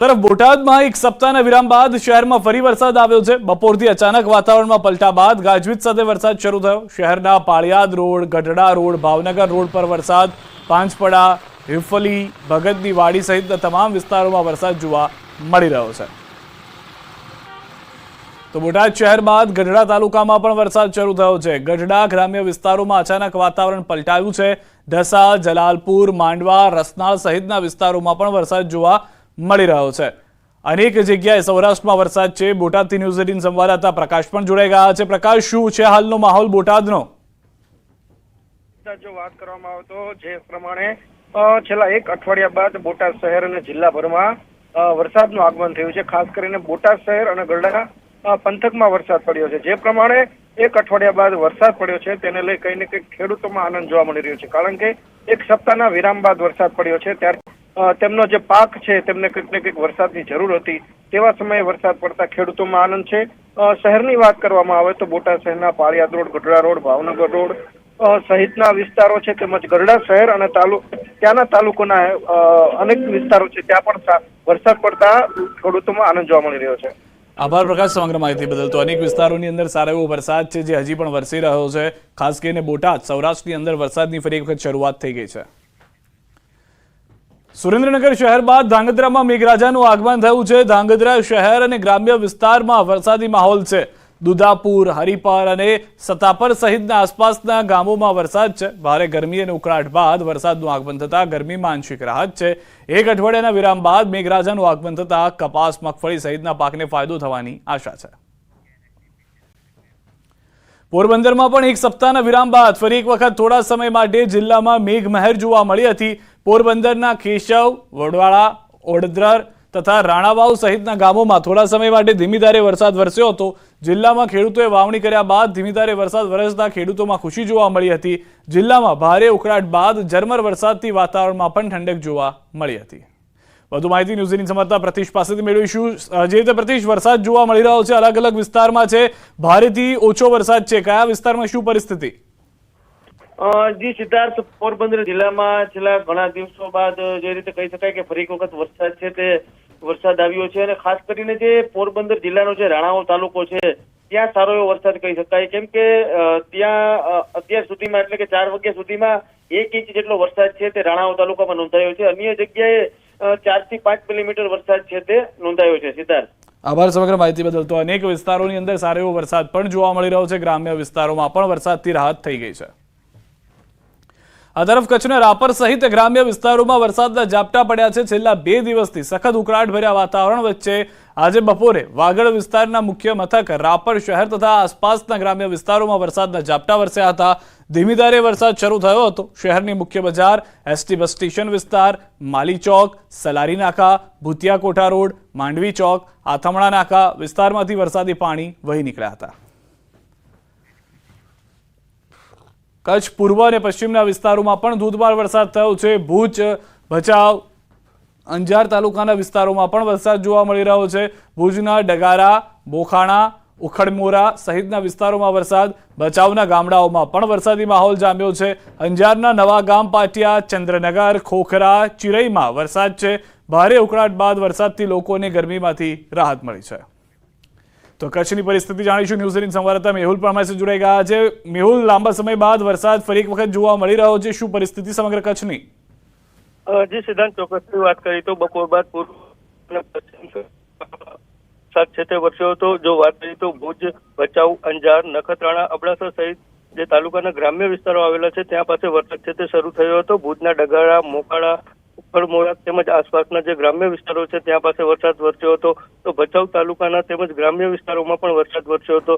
તરફ બોટાદમાં એક સપ્તાહના વિરામ બાદ શહેરમાં ફરી વરસાદ આવ્યો છે. બપોરથી અચાનક વાતાવરણમાં પલટા બાદ ગાજવીજ સાથે વરસાદ શરૂ થયો. શહેરના Paliyad road, Gadhada road, Bhavnagar road પર વરસાદ, પાંચપડા, હિફલી, ભગતની વાડી સહિતના તમામ વિસ્તારોમાં વરસાદ જોવા મળી રહ્યો છે. તો બોટાદ શહેર બાદ ગઢડા તાલુકામાં પણ વરસાદ શરૂ થયો છે. ગઢડા ગ્રામ્ય વિસ્તારોમાં અચાનક વાતાવરણ પલટાયું છે. ઢસા જલાલપુર, માંડવા, રસનાળ સહિતના વિસ્તારોમાં પણ વરસાદ જોવા મળી રહ્યો છે. અનેક જગ્યાએ સૌરાષ્ટ્રમાં વરસાદ છે. બોટાદથી ન્યૂઝ એટીન સંવાદદાતા પ્રકાશ પણ જોડાઈ ગયા છે. પ્રકાશ, શું છે હાલનો માહોલ બોટાદનો? જો વાત કરવામાં આવે તો જે પ્રમાણે છેલ્લા એક અઠવાડિયા બાદ બોટાદ શહેર અને જિલ્લાભરમાં વરસાદનું આગમન થયું છે. ખાસ કરીને બોટાદ શહેર અને ગરડા પંથકમાં વરસાદ પડ્યો છે. જે પ્રમાણે એક અઠવાડિયા બાદ વરસાદ પડ્યો છે. તેને લઈ કંઈ ને કંઈક ખેડૂતોમાં આનંદ જોવા મળી રહ્યો છે. કારણ કે એક સપ્તાહના વિરામ બાદ વરસાદ પડ્યો છે. ત્યારે તેમનો જે પાક છે, તેમને કંઈક ને કંઈક વરસાદની જરૂર હતી. તેવા સમયે વરસાદ પડતા ખેડૂતોમાં આનંદ છે. શહેરની વાત કરવામાં આવે તો બોટાદ શહેરના Paliyad road, Gadhada road, Bhavnagar road સહિતના વિસ્તારો છે, તેમજ ગરડા શહેર અને તાલુ, ત્યાંના તાલુકોના અનેક વિસ્તારો છે, ત્યાં પણ વરસાદ પડતા ખેડૂતોમાં આનંદ જોવા મળી રહ્યો છે. આભાર પ્રકાશ, સમગ્ર માહિતી બદલ. તો અનેક વિસ્તારોની અંદર સારો એવો વરસાદ છે, જે હજી પણ વરસી રહ્યો છે. ખાસ કરીને બોટાદ, સૌરાષ્ટ્રની અંદર વરસાદની ફરી એક વખત શરૂઆત થઈ ગઈ છે. સુરેન્દ્રનગર શહેર બાદ ધાંગધ્રામાં મેઘરાજાનું આગમન થયું છે. ધાંગધ્રા શહેર અને ગ્રામ્ય વિસ્તારમાં વરસાદી માહોલ છે. દુધાપુર, હરિપર અને સતાપર સહિતના આસપાસના ગામોમાં વરસાદ છે. ભારે ગરમી અને ઉકળાટ બાદ વરસાદનું આગમન થતાં ગરમીમાં આંશિક રાહત છે. એક અઠવાડિયાના વિરામ બાદ મેઘરાજાનું આગમન થતાં કપાસ, મગફળી સહિતના પાકને ફાયદો થવાની આશા છે. પોરબંદરમાં પણ એક સપ્તાહના વિરામ બાદ ફરી એક વખત થોડા સમય માટે જિલ્લામાં મેઘમહેર જોવા મળી હતી. પોરબંદરના કેશવ, વડવાળા ઓડદ્રર તથા રાણાવાવ સહિતના ગામોમાં થોડા સમય માટે ધીમીધારે વરસાદ વરસ્યો હતો. જિલ્લામાં ખેડૂતોએ વાવણી કર્યા બાદ ધીમી ધારે વરસાદ વરસતા ખેડૂતોમાં ખુશી જોવા મળી હતી. જિલ્લામાં ભારે ઉકળાટ બાદ ઝરમર વરસાદથી વાતાવરણમાં પણ ઠંડક જોવા મળી હતી. વધુ માહિતી ન્યૂઝની સમર્થા પ્રતિશ પાસેથી મેળવીશું. જે રીતે પ્રતિશ, વરસાદ જોવા મળી રહ્યો છે, અલગ અલગ વિસ્તારમાં છે. ભારેથી ઓછો વરસાદ છે. કયા વિસ્તારમાં, શું પરિસ્થિતિ? જી, સિદ્ધાર્થ, પોરબંદર જિલ્લામાં છેલ્લા ઘણા દિવસો બાદ જે રીતે કહી શકાય કે ફરી એક વખત વરસાદ છે તે વરસાદ આવ્યો છે અને ખાસ કરીને જે પોરબંદર જિલ્લાનો જે રાણાઓ તાલુકો છે, ત્યાં સારો એવો વરસાદ કહી શકાય. કેમ કે ત્યાં અત્યાર સુધીમાં એટલે કે ચાર વાગ્યા સુધીમાં એક ઇંચ જેટલો વરસાદ છે તે રાણાઓ તાલુકામાં નોંધાયો છે. અન્ય જગ્યાએ ચારથી પાંચ મિલીમીટર વરસાદ છે તે નોંધાયો છે, સિદ્ધાર્થ. આભાર સમગ્ર માહિતી બદલ. તો અનેક વિસ્તારોની અંદર સારો એવો વરસાદ પણ જોવા મળી રહ્યો છે. ગ્રામ્ય વિસ્તારોમાં પણ વરસાદથી રાહત થઈ ગઈ છે. આ તરફ કચ્છના રાપર સહિત ગ્રામ્ય વિસ્તારોમાં વરસાદના ઝાપટા પડ્યા છેલ્લા બે દિવસથી સખત ઉકળાટ ભર્યા વાતાવરણ વચ્ચે આજે બપોરે વાગડ વિસ્તારના મુખ્ય મથક રાપર શહેર તથા આસપાસના ગ્રામ્ય વિસ્તારોમાં વરસાદના ઝાપટા વરસ્યા હતા. ધીમી ધારે વરસાદ શરૂ થયો હતો. શહેરની મુખ્ય બજાર, એસટી બસ સ્ટેશન વિસ્તાર, માલી ચોક, સલારી નાકા, ભૂતિયા કોઠા રોડ, માંડવી ચોક, આથમણા નાકા વિસ્તારમાંથી વરસાદી પાણી વહી નીકળ્યા હતા. કચ્છ પૂર્વ અને પશ્ચિમના વિસ્તારોમાં પણ ધોધમાર વરસાદ થયો છે. ભુજ, ભચાઉ અંજાર તાલુકાના વિસ્તારોમાં પણ વરસાદ જોવા મળી રહ્યો છે. ભુજના ડગારા, બોખાણા, ઉખડમોરા સહિતના વિસ્તારોમાં વરસાદ. ભચાઉના ગામડાઓમાં પણ વરસાદી માહોલ જામ્યો છે. અંજારના નવા ગામ પાટિયા, ચંદ્રનગર, ખોખરા ચિરઈમાં વરસાદ છે. ભારે ઉકળાટ બાદ વરસાદથી લોકોને ગરમીમાંથી રાહત મળી છે. તો કચ્છની પરિસ્થિતિ જાણીશું. ન્યૂઝ એટીન સંવાદદાતા મેહુલ સાથે જોડાઈ ગયા છે. મેહુલ, લાંબા સમય બાદ વરસાદ ફરી એક વખત જોવા મળી રહ્યો છે. શું પરિસ્થિતિ સમગ્ર કચ્છની? જે સિદ્ધાંત ચોક્કસની વાત કરી તો બપોર બાદ પૂર્વ સાત છે તે વરસ્યો હતો. જો વાત કરીએ તો ભુજ, ભચાઉ, અંજાર, નખત્રાણા, અબડાસા સહિત જે તાલુકાના ગ્રામ્ય વિસ્તારો આવેલા છે, ત્યાં પાસે વરસાદ છે તે શરૂ થયો હતો. ભુજના ડગાળા મોકાળા ઉખડમોરા તેમજ આસપાસના જે ગ્રામ્ય વિસ્તારો છે, ત્યાં પાસે વરસાદ વરસ્યો હતો. તો ભચાઉ તાલુકાના તેમજ ગ્રામ્ય વિસ્તારોમાં પણ વરસાદ વરસ્યો હતો.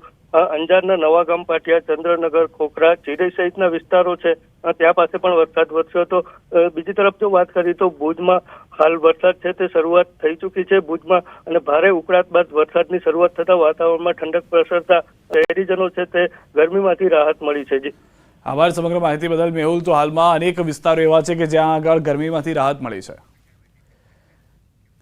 અંજારના નવાગામ પાટિયા, ચંદ્રનગર, ખોખરા ચિરઈ સહિતના વિસ્તારો છે ત્યાં પાસે પણ વરસાદ વરસ્યો હતો. બીજી તરફ જો વાત કરીએ તો ભુજમાં હાલ વરસાદ છે તે શરૂઆત થઈ ચૂકી છે ભુજમાં અને ભારે ઉકળાટ બાદ વરસાદની શરૂઆત થતા વાતાવરણમાં ઠંડક પ્રસરતા શહેરીજનો છે તે ગરમીમાંથી રાહત મળી છે. જી આભાર સમગ્ર માહિતી બદલ. મેહુલ, તો હાલમાં અનેક વિસ્તારો એવા છે કે જ્યાં આગળ ગરમીમાંથી રાહત મળી છે.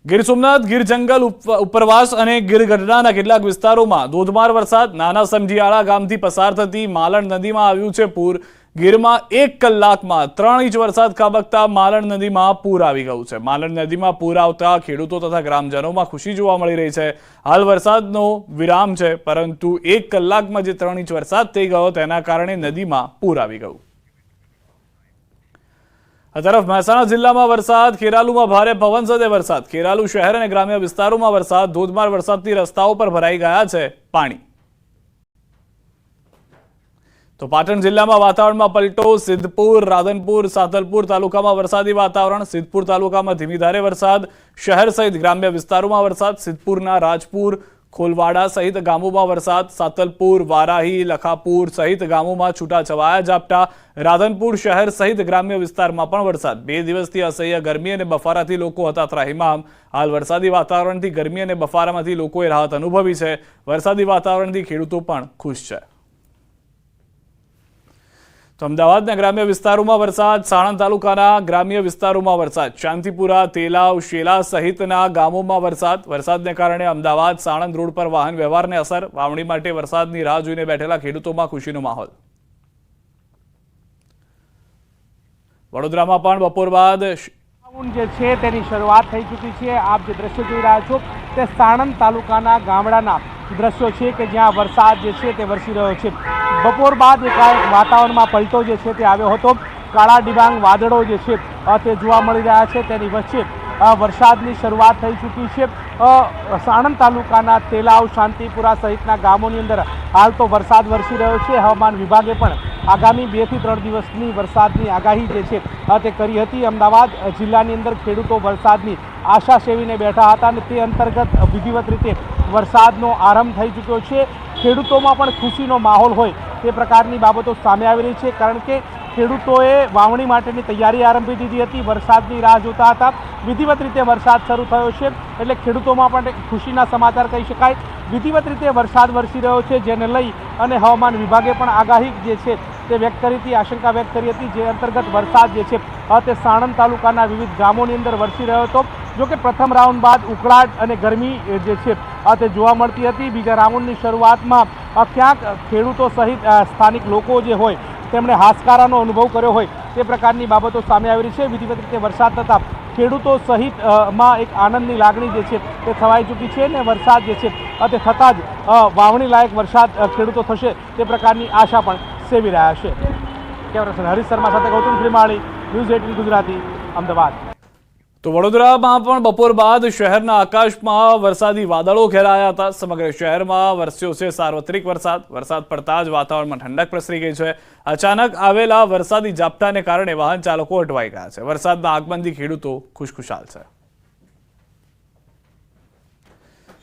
ગીર સોમનાથ, ગીર જંગલ, ઉપ- ઉપરવાસ અને ગીર ગઢડાના કેટલાક વિસ્તારોમાં ધોધમાર વરસાદ. નાના સમજીયાળા ગામથી પસાર થતી માલણ નદીમાં આવ્યું છે પૂર. ગીરમાં એક કલાકમાં ત્રણ ઇંચ વરસાદ ખાબકતા માલણ નદીમાં પૂર આવી ગયું છે. માલણ નદીમાં પૂર આવતા ખેડૂતો તથા ગ્રામજનોમાં ખુશી જોવા મળી રહી છે. હાલ વરસાદનો વિરામ છે, પરંતુ એક કલાકમાં જે ત્રણ ઇંચ વરસાદ થઈ ગયો તેના કારણે નદીમાં પૂર આવી ગયું. આ તરફ મહેસાણા જિલ્લામાં વરસાદ, ખેરાલુમાં ભારે પવન સાથે વરસાદ. ખેરાલુ શહેર અને ગ્રામ્ય વિસ્તારોમાં વરસાદ, ધોધમાર વરસાદથી રસ્તાઓ પર ભરાઈ ગયા છે પાણી. તો પાટણ જિલ્લામાં વાતાવરણમાં પલટો, સિદ્ધપુર, રાધનપુર, સાતલપુર તાલુકામાં વરસાદી વાતાવરણ, સિદ્ધપુર તાલુકામાં ધીમી ધારે વરસાદ, શહેર સહિત ગ્રામ્ય વિસ્તારોમાં વરસાદ, સિદ્ધપુરના રાજપુર, ખોલવાડા સહિત ગામોમાં વરસાદ, સાતલપુર, વારાહી, લખાપુર સહિત ગામોમાં છૂટાછવાયા ઝાપટા, રાધનપુર શહેર સહિત ગ્રામ્ય વિસ્તારમાં પણ વરસાદ. બે દિવસથી અસહ્ય ગરમી અને બફારાથી લોકો હતા ત્રાહિમામ હાલ વરસાદી વાતાવરણથી ગરમી અને બફારામાંથી લોકોએ રાહત અનુભવી છે. વરસાદી વાતાવરણથી ખેડૂતો પણ ખુશ છે. તો અમદાવાદના ગ્રામ્ય વિસ્તારોમાં વરસાદ, સાણંદ તાલુકાના ગ્રામ્ય વિસ્તારોમાં વરસાદ શાંતિપુરા તેલાવ, શેલા સહિતના ગામોમાં વરસાદ. વરસાદને કારણે અમદાવાદ, સાણંદ રોડ પર વાહન વ્યવહારને અસર. વાવણી માટે વરસાદની રાહ જોઈને બેઠેલા ખેડૂતોમાં ખુશીનો માહોલ. વડોદરામાં પણ બપોર બાદ રાઉન્ડ જે છે તેની શરૂઆત થઈ ચૂકી છે. આપ જે દ્રશ્યો જોઈ રહ્યા છો તે સાણંદ તાલુકાના ગામડાના દ્રશ્યો છે કે જ્યાં વરસાદ જે છે તે વરસી રહ્યો છે. બપોર બાદ એકાએક વાતાવરણમાં પલટો જે છે તે આવ્યો હતો. કાળા ડિબાંગ વાદળો જે છે તે જોવા મળી રહ્યા છે. તેની વચ્ચે વરસાદની શરૂઆત થઈ ચૂકી છે. સાણંદ તાલુકાના તેલાવ, શાંતિપુરા સહિતના ગામોની અંદર હાલ તો વરસાદ વરસી રહ્યો છે. હવામાન વિભાગે પણ આગામી બેથી ત્રણ દિવસની વરસાદની આગાહી જે છે તે કરી હતી. અમદાવાદ જિલ્લાની અંદર ખેડૂતો વરસાદની આશા સેવીને બેઠા હતા અને તે અંતર્ગત વિધિવત રીતે વરસાદનો આરંભ થઈ ચૂક્યો છે. ખેડૂતોમાં પણ ખુશીનો માહોલ હોય તે પ્રકારની બાબતો સામે આવી રહી છે, કારણ કે ખેડૂતોએ વાવણી માટેની તૈયારી આરંભી દીધી હતી. વરસાદની રાહ જોતા હતા. વિધિવત રીતે વરસાદ શરૂ થયો છે એટલે ખેડૂતોમાં પણ ખુશીના સમાચાર કહી શકાય. વિધિવત રીતે વરસાદ વરસી રહ્યો છે, જેને લઈ અને હવામાન વિભાગે પણ આગાહી જે છે તે વ્યક્ત કરી હતી, આશંકા વ્યક્ત કરી હતી, જે અંતર્ગત વરસાદ જે છે તે સાણંદ તાલુકાના વિવિધ ગામોની અંદર વરસી રહ્યો હતો. જો કે પ્રથમ રાઉન્ડ બાદ ઉકળાટ અને ગરમી જે છે તે જોવા મળતી હતી. બીજા રાઉન્ડની શરૂઆતમાં ક્યાંક ખેડૂતો સહિત સ્થાનિક લોકો જે હોય તેમણે હાશકારાનો અનુભવ કર્યો હોય તે પ્રકારની બાબતો સામે આવી રહી છે. વિધિવત રીતે વરસાદ થતાં ખેડૂતો સહિતમાં એક આનંદની લાગણી જે છે તે થવાઈ ચૂકી છે અને વરસાદ જે છે તે થતાં જ વાવણી લાયક વરસાદ ખેડૂતો થશે તે પ્રકારની આશા પણ સેવી રહ્યા છે. કેમેરા હરીશ શર્મા સાથે ગૌતમ શ્રીમાળી, ન્યૂઝ એટીન ગુજરાતી, અમદાવાદ. તો વડોદરામાં પણ બપોર બાદ શહેરના આકાશમાં વરસાદી વાદળો ઘેરાયા હતા. સમગ્ર શહેરમાં વરસ્યો છે સાર્વત્રિક વરસાદ. વરસાદ પડતા જ વાતાવરણમાં ઠંડક પ્રસરી ગઈ છે. અચાનક આવેલા વરસાદી ઝાપટાને કારણે વાહન ચાલકો અટવાઈ ગયા છે. વરસાદના આગમનથી ખેડૂતો ખુશખુશાલ છે.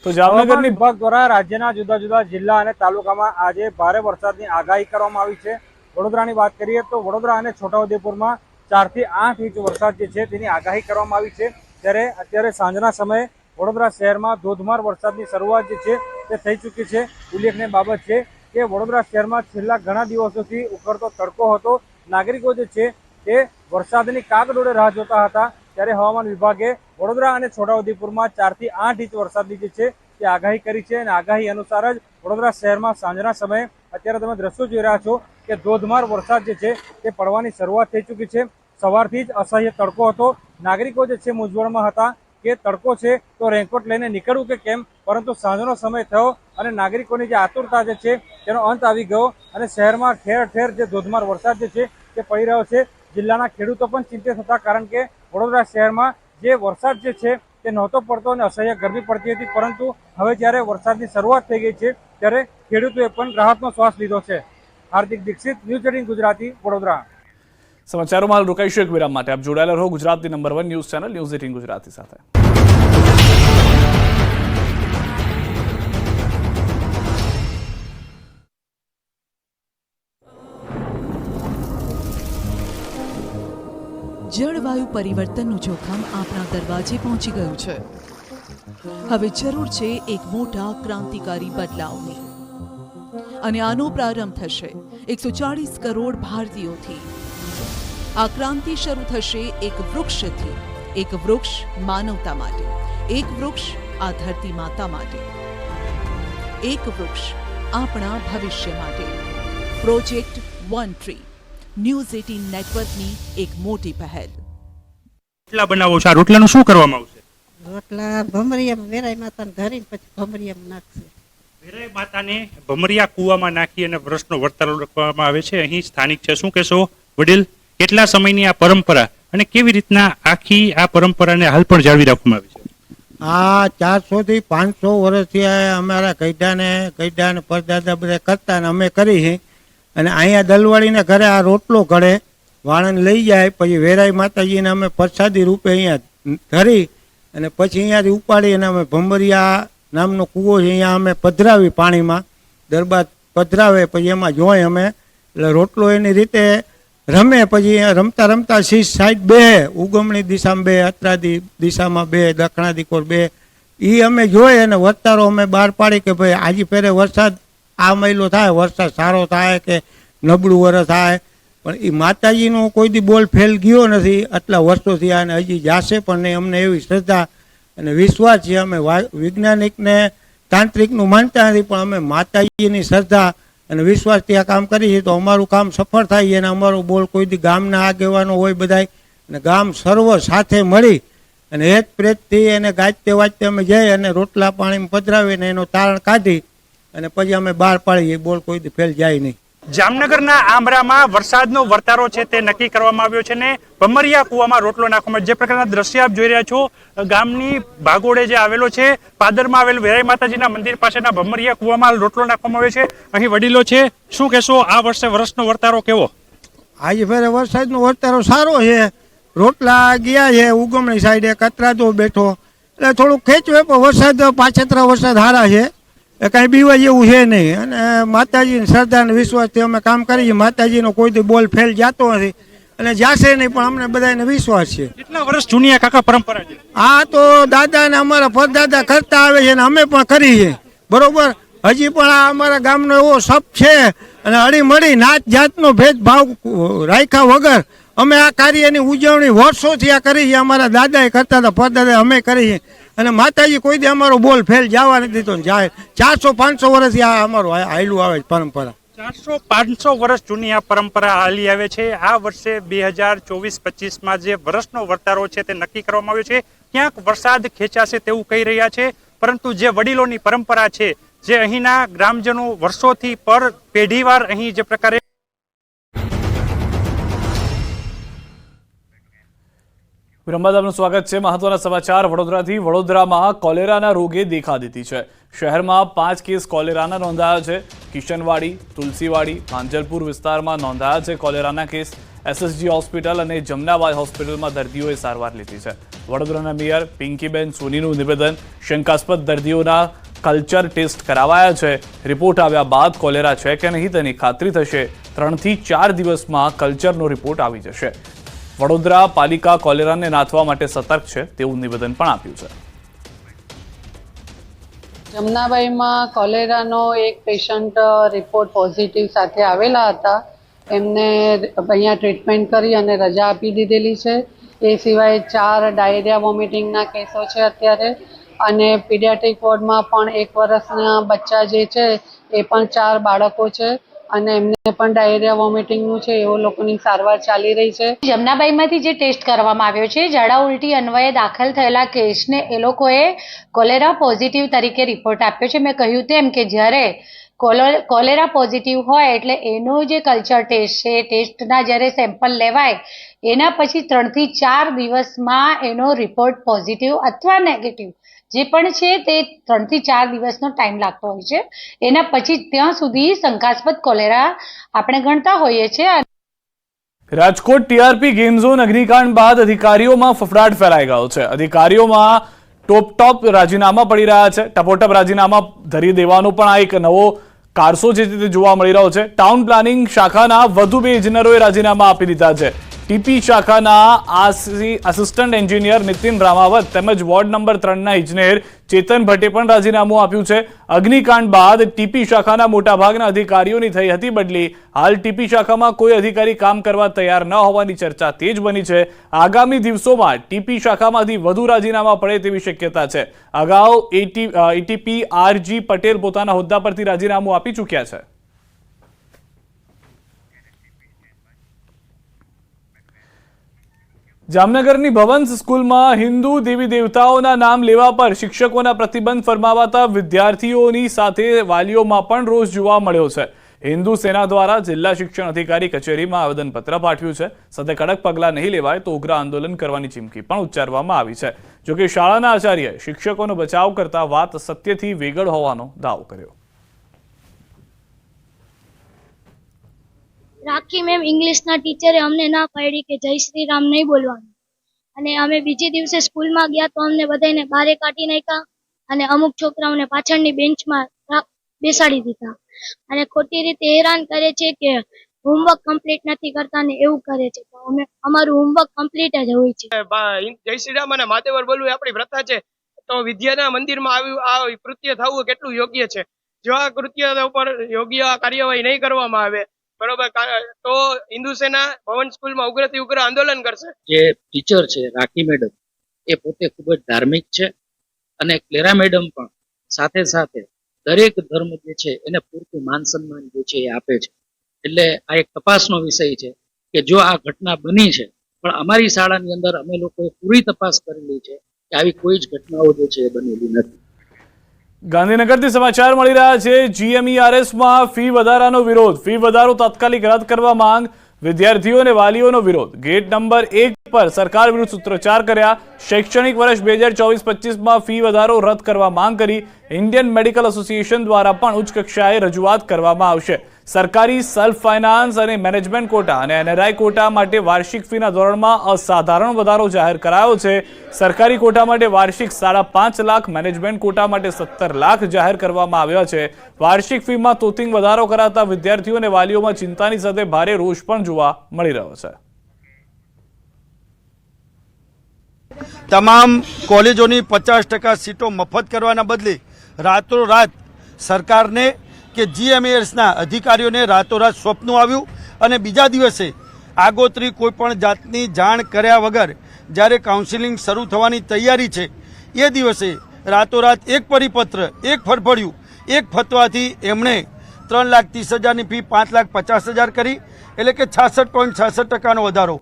તો જામનગરની વિભાગ દ્વારા રાજ્યના જુદા જુદા જિલ્લા અને તાલુકામાં આજે ભારે વરસાદની આગાહી કરવામાં આવી છે. વડોદરાની વાત કરીએ તો વડોદરા અને છોટાઉદેપુરમાં ચારથી આઠ ઇંચ વરસાદ જે છે તેની આગાહી કરવામાં આવી છે. ત્યારે અત્યારે સાંજના સમયે વડોદરા શહેરમાં ધોધમાર વરસાદની શરૂઆત જે છે તે થઈ ચૂકી છે. ઉલ્લેખનીય બાબત છે કે વડોદરા શહેરમાં છેલ્લા ઘણા દિવસોથી ઉકળતો તડકો હતો. નાગરિકો જે છે તે વરસાદની કાગડોળે રાહ જોતા હતા. ત્યારે હવામાન વિભાગે વડોદરા અને છોટાઉદેપુરમાં ચારથી આઠ ઇંચ વરસાદની જે છે તે આગાહી કરી છે અને આગાહી અનુસાર જ વડોદરા શહેરમાં સાંજના સમયે અત્યારે તમે દ્રશ્યો જોઈ રહ્યા છો કે ધોધમાર વરસાદ જે છે તે પડવાની શરૂઆત થઈ ચૂકી છે. સવારથી જ અસહ્ય તડકો હતો. નાગરિકો જે છે મૂંઝવણમાં હતા કે તડકો છે તો રેનકોટ લઈને નીકળવું કે કેમ? પરંતુ સાંજનો સમય થયો અને નાગરિકોની જે આતુરતા જે છે તેનો અંત આવી ગયો અને શહેરમાં ઠેર ઠેર જે ધોધમાર વરસાદ જે છે તે પડી રહ્યો છે. જિલ્લાના ખેડૂતો પણ ચિંતિત હતા કારણ કે વડોદરા શહેરમાં જે વરસાદ જે છે તે નહોતો પડતો અને અસહ્ય ગરમી પડતી હતી. પરંતુ હવે જ્યારે વરસાદની શરૂઆત થઈ ગઈ છે, ત્યારે ખેડૂતોએ પણ રાહતનો શ્વાસ લીધો છે. Hardik Dixit news eighteen Gujarati Vadodara. સમાચારોમાં હાલ રોકાઈશું એક વિરામ માટે. આપ જોડાયેલા રહો ગુજરાતની number one news channel news eighteen Gujarati સાથે. જળવાયુ પરિવર્તનનું જોખમ આપણા દરવાજે પહોંચી ગયું છે. હવે જરૂર છે એક મોટા ક્રાંતિકારી બદલાવની. અને આનો પ્રારંભ થશે. એકસો ચાળીસ કરોડ ભારતીયોથી. આ ક્રાંતિ શરૂ થશે એક વૃક્ષથી. એક વૃક્ષ માનવતા માટે. એક વૃક્ષ આ ધરતી માતા માટે. એક વૃક્ષ આપણા ભવિષ્ય માટે. Project one tree. News eighteen નેટવર્કની એક મોટી પહેલ. રોટલા બનાવો છો? આ રોટલાનું શું કરવામાં આવશે? રોટલા ભમરિયામાં વેરાય માતાને ધરીને પછી ભમરિયામાં નાખશે. વેરાઈ માતાને ભમરિયા કૂવામાં નાખી અને વર્ષનો વર્તારો રાખવામાં આવે છે. અહીં સ્થાનિક છે. શું કહેશો? વડીલ, કેટલા સમયની આ પરંપરા અને કેવી રીતના આખી આ પરંપરાને હાલ પણ જાળવી રાખવામાં આવી છે? આ ચારસો થી પાંચસો વર્ષથી અમારા કૈડાને કૈડાને પરદાદા બધા કરતા ને અમે કરી છે અને અહીંયા દલવાળીને ઘરે આ રોટલો ઘડે વાળંદ લઈ જાય, પછી વેરાઈ માતાજીને અમે પ્રસાદી રૂપે અહીંયા ધરી અને પછી અહીંયાથી ઉપાડી અને અમે ભંબરિયા નામનો કૂવો છે, અહીંયા અમે પધરાવી પાણીમાં. દરબાર પધરાવે, પછી એમાં જોઈ અમે. એટલે રોટલો એની રીતે રમે, પછી રમતા રમતા શીશ સાઈડ બે, ઉગમણી દિશામાં બે, અત્રાદી દિશામાં બે દક્ષિણાદી કોર બે. એ અમે જોઈએ અને વર્તારો અમે બહાર પાડી કે ભાઈ આજે ફેરે વરસાદ, આ મહિલો થાય, વરસાદ સારો થાય કે નબળું વરસ થાય. પણ એ માતાજીનો કોઈ દી બોલ ફેલ ગયો નથી, આટલા વર્ષોથી આને હજી જાશે પણ નહીં. અમને એવી શ્રદ્ધા અને વિશ્વાસ છે અમે વૈજ્ઞાનિકને તાંત્રિકનું માનતા નથી, પણ અમે માતાજીની શ્રદ્ધા અને વિશ્વાસથી આ કામ કરીએ તો અમારું કામ સફળ થાય અને અમારો બોલ કોઈ દી ગામના આગેવાનો હોય બધાય. અને ગામ સર્વ સાથે મળી અને હેત પ્રેતથી એને ગાજતે વાજતે અમે જઈ અને રોટલા પાણીમાં પધરાવીને એનો તારણ કાઢી અને પછી અમે બહાર પાડીએ, બોલ કોઈ દી ફેલ જાય નહીં. જામનગરના આંબરામાં વરસાદનો વર્તારો છે તે નક્કી કરવામાં આવ્યો છે ને ભમરિયા કૂવામાં રોટલો નાખવામાં જે પ્રકારના દ્રશ્ય આપ જોઈ રહ્યા છો, ગામની ભાગોળે જે આવેલો છે, પાદરમાં આવેલ વેરાઈ માતાજીના મંદિર પાસેના ભમરિયા કુવામાં રોટલો નાખવામાં આવ્યો છે. અહીં વડીલો છે, શું કહેશો, આ વર્ષે વર્ષનો વર્તારો કેવો? આજે ફેરે વરસાદનો વર્તારો સારો છે. રોટલા ગયા છે, ઉગમણી સાઈડે કતરાતો બેઠો. એટલે થોડુંક ખેંચવે પણ વરસાદ પાછેતરા વરસાદ સારા છે. એ કાંઈ બીવા જેવું છે નહીં. અને માતાજીની શ્રદ્ધા અને વિશ્વાસથી અમે કામ કરીએ માતાજીનો કોઈ દી બોલ ફેલ જતો નથી. અને જાશે નહીં પણ અમને બધાને વિશ્વાસ છે. કેટલા વર્ષ જૂની આ કાકા પરંપરા છે? આ તો દાદા ને અમારા પરદાદા કરતા આવે છે અને અમે પણ કરીએ બરોબર? હજી પણ આ અમારા ગામનો એવો સપ છે અને હળીમળી નાત જાતનો ભેદભાવ રાખ્યા વગર અમે આ કાર્યની ઉજવણી વર્ષોથી આ કરી છે. અમારા દાદાએ કરતા હતા પરદાદા અમે કરી છે. અને માતાજી કોઈ દી અમારો બોલ ફેલ જવા નથી દીધો જાય. ચારસો પાંચસો વર્ષથી આ અમારું આયલું આવે છે પરંપરા. ચારસો પાંચસો વર્ષ જૂની આ પરંપરા હાલી આવે છે. આ વર્ષે બે હજાર ચોવીસ પચીસમાં જે વર્ષનો વર્તારો છે તે નક્કી કરવામાં આવ્યો છે. ક્યાંક વરસાદ ખેંચાશે તેવું કહી રહ્યા છે. પરંતુ જે વડીલોની પરંપરા છે, જે અહીંના ગ્રામજનો વર્ષોથી પર પેઢીવાર અહીં જે પ્રકારે આપનું સ્વાગત છે. મહત્વના સમાચાર. વડોદરાથી વડોદરામાં કોલેરાના રોગે દેખા દીધી છે. શહેરમાં પાંચ કેસ કોલેરાના નોંધાયા છે. કિશનવાડી, તુલસીવાડી ભાંજલપુર વિસ્તારમાં નોંધાયા છે કોલેરાના કેસ. એસએસજી હોસ્પિટલ અને જમનાબાદ હોસ્પિટલમાં દર્દીઓએ સારવાર લીધી છે. વડોદરાના મેયર પિંકીબેન સોનીનું નિવેદન, શંકાસ્પદ દર્દીઓના કલ્ચર ટેસ્ટ કરાવાયા છે. રિપોર્ટ આવ્યા બાદ કોલેરા છે કે નહીં તેની ખાતરી થશે. ત્રણથી ચાર દિવસમાં કલ્ચરનો રિપોર્ટ આવી જશે. વડોદરા પાલિકા કોલેરાને નાથવા માટે સતર્ક છે તેવું નિવેદન પણ આપ્યું છે. જમનાબાઈમાં કોલેરાનો એક પેશન્ટ રિપોર્ટ પોઝિટિવ સાથે આવેલા હતા. એમને અહીંયા ટ્રીટમેન્ટ કરી અને રજા આપી દીધેલી છે. એ સિવાય ચાર ડાયરિયા વોમિટિંગના કેસો છે અત્યારે. અને પીડિયાટ્રિક વોર્ડમાં પણ એક વર્ષના બચ્ચા જે છે, એ પણ ચાર બાળકો છે. અને એમને પણ ડાયરિયા વોમિટિંગનું છે, એવો લોકોની સારવાર ચાલી રહી છે. જમનાબાઈમાંથી જે ટેસ્ટ કરવામાં આવ્યો છે, ઝાડા ઉલટી અન્વયે દાખલ થયેલા કેસને એ લોકોએ કોલેરા પોઝિટિવ તરીકે રિપોર્ટ આપ્યો છે. મેં કહ્યું તેમ કે જ્યારે કોલો- કોલેરા પોઝિટિવ હોય એટલે એનો જે કલ્ચર ટેસ્ટ છે ટેસ્ટના જ્યારે સેમ્પલ લેવાય, એના પછી ત્રણથી ચાર દિવસમાં એનો રિપોર્ટ પોઝિટિવ અથવા નેગેટિવ જે પણ છે તે ત્રણથી ચાર દિવસનો ટાઈમ લાગતો હોય છે. એના પછી ત્યાં સુધી શંકાસ્પદ કોલેરા આપણે ગણતા હોઈએ છીએ. રાજકોટ ટીઆરપી ગેમ ઝોન અગ્નિકાંડ બાદ અધિકારીઓમાં ફફડાટ ફેલાઈ ગયો છે. અધિકારીઓમાં ટોપ ટોપ રાજીનામા પડી રહ્યા છે. ટપોટપ રાજીનામા ધરી દેવાનો પણ આ એક નવો કારસો છે તે જોવા મળી રહ્યો છે. ટાઉન પ્લાનિંગ શાખાના વધુ બે ઇજનરોએ રાજીનામા આપી દીધા છે. ટીપી શાખાના આસી આસિસ્ટન્ટ એન્જિનિયર નીતિન રામાવત તેમજ વોર્ડ નંબર ત્રણના ઇજનેર ચેતન ભટ્ટે પણ રાજીનામું આપ્યું છે. અગ્નિકાંડ બાદ ટીપી શાખાના મોટાભાગના અધિકારીઓની થઈ હતી બદલી. હાલ ટીપી શાખામાં કોઈ અધિકારી કામ કરવા તૈયાર ન હોવાની ચર્ચા તેજ બની છે. આગામી દિવસોમાં ટીપી શાખામાંથી વધુ રાજીનામા પડે તેવી શક્યતા છે. અગાઉ એટી એટીપી આરજી પટેલ પોતાના હોદ્દા પરથી રાજીનામું આપી ચૂક્યા છે. જામનગરની ભવંસ સ્કૂલમાં હિન્દુ દેવી દેવતાઓના નામ લેવા પર શિક્ષકોના પ્રતિબંધ ફરમાવાતા વિદ્યાર્થીઓની સાથે વાલીઓમાં પણ રોષ જોવા મળ્યો છે. હિન્દુ સેના દ્વારા જિલ્લા શિક્ષણ અધિકારી કચેરીમાં આવેદનપત્ર પાઠવ્યું છે. સાથે કડક પગલાં નહીં લેવાય તો ઉગ્ર આંદોલન કરવાની ચીમકી પણ ઉચ્ચારવામાં આવી છે. જોકે શાળાના આચાર્યએ શિક્ષકોનો બચાવ કરતા વાત સત્યથી વેગળ હોવાનો દાવો કર્યો. રાખી મેમ ઇંગ્લિશના ટીચરે અમને ના પાડી કે જય શ્રી રામ નહીં બોલવાનું. અને અમે બીજે દિવસે સ્કૂલમાં ગયા તો અમને બધાને બારે કાઢી નાખ્યા અને અમુક છોકરાઓને પાછળની બેન્ચમાં બેસાડી દીધા. અને ખોટી રીતે હેરાન કરે છે કે હોમવર્ક કમ્પ્લીટ નથી કરતા ને એવું કરે છે. તો અમે, અમારું હોમવર્ક કમ્પ્લીટ જ હોય છે. જય શ્રી રામ અને માતેવર બોલવું આપણી પ્રથા છે. તો વિદ્યાના મંદિરમાં આવ્યું, આ કૃત્ય થવું કેટલું યોગ્ય છે? જો આ કૃત્ય ઉપર યોગ્ય કાર્યવાહી નહીં કરવામાં આવે બરોબર તો હિન્દુ સેના ભવન સ્કૂલમાં ઉગ્રથી ઉગ્ર આંદોલન કરશે? જે ટીચર છે, રાખી મેડમ, એ પોતે ખૂબ જ ધાર્મિક છે અને ક્લેરા મેડમ પણ સાથે સાથે દરેક ધર્મ જે છે, એને પૂરતું માન સન્માન જે છે, એ આપે છે. એટલે આ એક તપાસનો વિષય છે કે જો આ ઘટના બની છે, પણ અમારી શાળાની અંદર અમે લોકોએ પૂરી તપાસ કરેલી છે કે આવી કોઈ જ ઘટનાઓ જે છે એ બનેલી નથી. ગાંધીનગરથી સમાચાર મળી રહ્યા છે. જીએમઈઆરએસમાં ફી વધારાનો વિરોધ. ફી વધારો તાત્કાલિક રદ કરવા માંગ. વિદ્યાર્થીઓ અને વાલીઓનો વિરોધ. ગેટ નંબર એક પર સરકાર વિરુદ્ધ સૂત્રોચ્ચાર કર્યા. શૈક્ષણિક વર્ષ બે હજાર ચોવીસ પચીસમાં ફી વધારો રદ કરવા માંગ કરી. ઇન્ડિયન મેડિકલ એસોસિએશન દ્વારા પણ ઉચ્ચ કક્ષાએ રજૂઆત કરવામાં આવશે. સરકારી સેલ્ફ ફાઇનાન્સ અને મેનેજમેન્ટ કોટા અને એનઆરઆઈ કોટા માટે વાર્ષિક ફીના ધોરણમાં અસાધારણ વધારો જાહેર કરાયો છે. સરકારી કોટા માટે વાર્ષિક સાડા પાંચ લાખ મેનેજમેન્ટ કોટા માટે સત્તર લાખ જાહેર કરવામાં આવ્યા છે. વાર્ષિક ફીમાં તોતિંગ વધારો કરાતા વિદ્યાર્થીઓ અને વાલીઓમાં ચિંતાની સાથે ભારે રોષ પણ જોવા મળી રહ્યો છે. તમામ કોલેજોની પચાસ ટકા સીટો મફત કરવાના બદલે રાતોરાત સરકારને કે જીએમએસના અધિકારીઓને રાતોરાત સ્વપ્નું આવ્યું અને બીજા દિવસે આગોતરી કોઈપણ જાતની જાણ કર્યા વગર જ્યારે કાઉન્સિલિંગ શરૂ થવાની તૈયારી છે, એ દિવસે રાતોરાત એક પરિપત્ર, એક ફરફડ્યું, એક ફતવાથી એમણે ત્રણ લાખ ત્રીસ હજારની ફી, પાંચ લાખ પચાસ હજાર કરી, એટલે કે છાસઠ પોઈન્ટ છાસઠ ટકાનો વધારો.